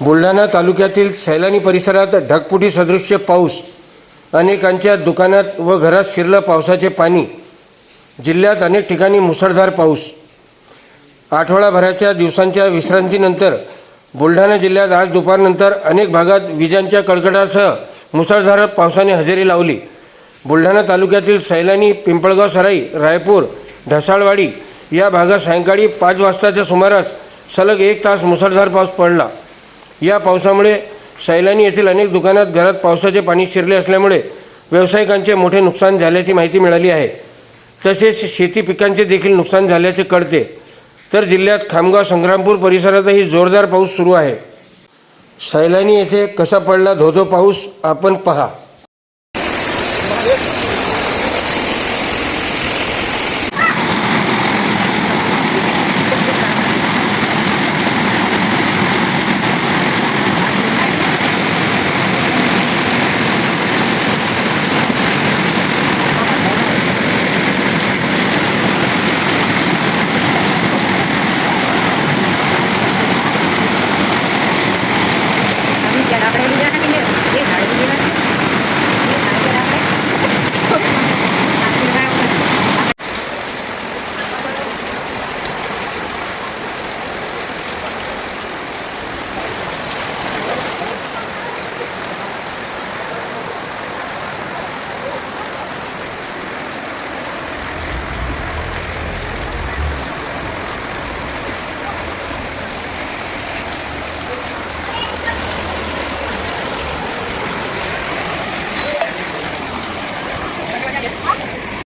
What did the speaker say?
बुलढाणा तालुक्यातील सैलानी परिसरात ढगपुटी सदृश्य पाऊस. अनेकांच्या दुकानात व घरात शिरलं पावसाचे पाणी. जिल्ह्यात अनेक ठिकाणी मुसळधार पाऊस. आठवडाभराच्या दिवसांच्या विश्रांतीनंतर बुलढाणा जिल्ह्यात आज दुपारनंतर अनेक भागात विजांच्या कडकडासह मुसळधार पावसाने हजेरी लावली. बुलढाणा तालुक्यातील सैलानी पिंपळगाव सराई रायपूर ढसाळवाडी या भागात सायंकाळी पाच वाजताच्या सुमारास सलग एक तास मुसळधार पाऊस पडला. या पावसामुळे सैलानी येथील अनेक दुकानात घरात पावसाचे पाणी शिरले असल्यामुळे व्यावसायिकांचे मोठे नुकसान झाल्याची माहिती मिळाली आहे. तसेच शेती पिकांचे देखील नुकसान झाल्याचे कळते. तर जिल्ह्यात खामगाव संग्रामपूर परिसरातही जोरदार पाऊस सुरू आहे. सैलानी येथे कसा पडला धोधो पाऊस आपण पहा.